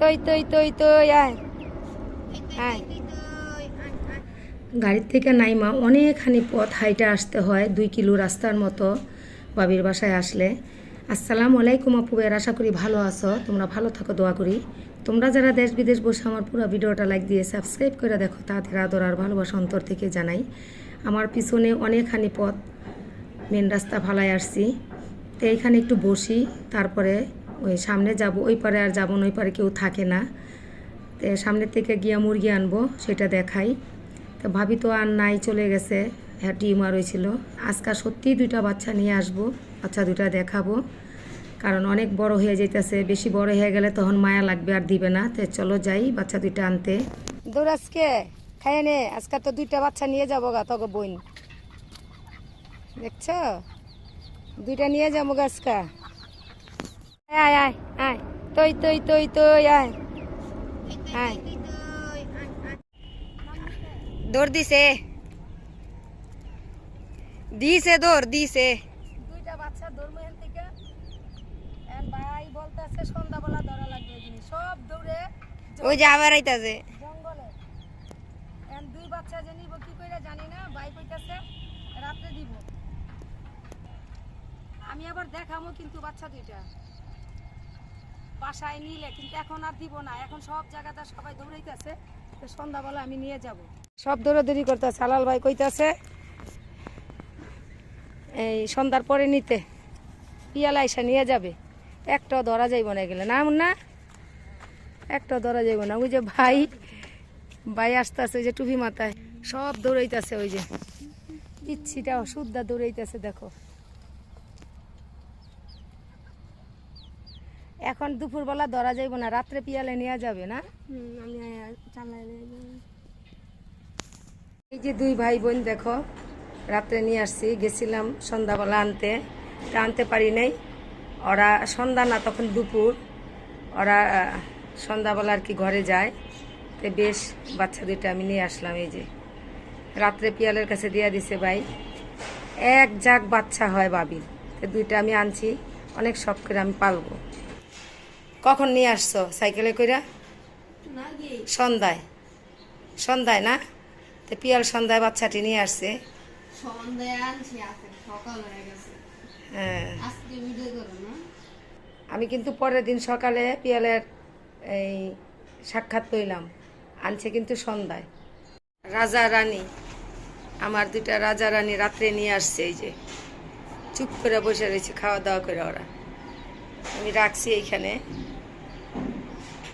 তৈ তৈ তৈ তৈ আয়। আয়। গাড়ির থেকে নাইমা অনেকখানি পথ হাইটে আসতে হয় দুই কিলো রাস্তার মতো বাবির বাসায় আসলে। আসসালামু আলাইকুম আপুবের আশা করি ভালো আছো। তোমরা ভালো থাকো, দোয়া করি। তোমরা যারা দেশ বিদেশ বসে আমার পুরো ভিডিওটা লাইক দিয়ে সাবস্ক্রাইব করে দেখো, তাদের আদর আর ভালোবাসা অন্তর থেকে জানাই। আমার পিছনে অনেকখানি পথ মেন রাস্তা ফালায় আসছি। তো এইখানে একটু বসি, তারপরে ওই সামনে যাব, ওই পারে আর যাব ওই পারে কেউ থাকে না। তো সামনের থেকে গিয়া মুরগি আনব, সেটা দেখাই। তো ভাবি তো আর নাই, চলে গেছে। হ্যাঁ টিউমার হয়েছিল। আজকাল সত্যিই দুইটা বাচ্চা নিয়ে আসব, বাচ্চা দুইটা দেখাবো। কারণ অনেক বড় হয়ে যাইতেছে, বেশি বড় হয়ে গেলে তখন মায়া লাগবে, আর দিবে না। তো চলো যাই বাচ্চা দুইটা আনতে। দৌড়াজকে খাই নে, আজকে তো দুইটা বাচ্চা নিয়ে যাব গা তোকে বোন। দেখছ? দুইটা নিয়ে যাব গাছকা আয় আয় আয়। তৈ তৈ তৈ তৈ আয়। আয়। দৌড় দিছে। দিছে দৌড় দিছে। দুইটা বাচ্চা দৌড় মেহেন থেকে। ভাই বলতেছে সন্ধ্যাবেলা ধরা লাগবে জিনিস সব দৌড়ে ওই যে আবার আইতাছে। জঙ্গলে। দুই বাচ্চা যে নিব কি কইরা জানি না ভাই কইতাছে রাতে দিব। আমি আবার দেখামো কিন্তু বাচ্চা দুইটা। বাসায় নিলে, কিন্তু এখন আর দিব না। এখন সব জায়গাতে সবাই দৌড়াইতেছে, তো সন্ধ্যাবেলা আমি নিয়ে যাব। সব দৌড়াদৌড়ি করতেছে। হালাল ভাই কইতাছে, এই সন্ধ্যার পরে নিতে। পিয়ালা এসে নিয়ে যাবে। একটাও ধরা যাইব না গেলে না না একটাও ধরা যাইব না। ওই যে ভাই ভাই আসতে আছে ওই যে টুপি মাথায়। সব দৌড়াইতেছে ওই যে। পিচ্ছিটা শুদ্ধা দৌড়াইতেছে, দেখো। এখন দুপুরবেলা ধরা যাইব না রাত্রে পিয়ালে নেওয়া যাবে না? আমি চালাই এই যে দুই ভাই বোন দেখো রাত্রে নিয়ে আসছি গেছিলাম সন্ধ্যাবেলা আনতে। তা আনতে পারি নাই। ওরা সন্ধ্যা না তখন দুপুর। ওরা সন্ধ্যাবেলা আর কি ঘরে যায়। তো বেশ বাচ্চা দুইটা আমি নিয়ে আসলাম এই যে। রাত্রে পিয়ালের কাছে দিয়া দিছে ভাই। এক জাগ বাচ্চা হয় বাবির তো দুইটা আমি আনছি অনেক শখ করে আমি পালবো। কখন নিয়ে আসছো সাইকেলে কইরা? সন্ধ্যায়। সন্ধ্যায় না? তো পিয়াল সন্ধ্যায় বাচ্চাটি নিয়ে আসছে। হয়ে আমি কিন্তু পরের দিন সকালে পিয়ালের এই সাক্ষাৎ পেলাম আনছে কিন্তু সন্ধ্যায়। রাজা রানী আমার দুটা রাজা রানী রাত্রে নিয়ে আসছে এই যে। চুপ করে বসে রয়েছে খাওয়া দাওয়া করে ওরা। আমি রাখছি এইখানে।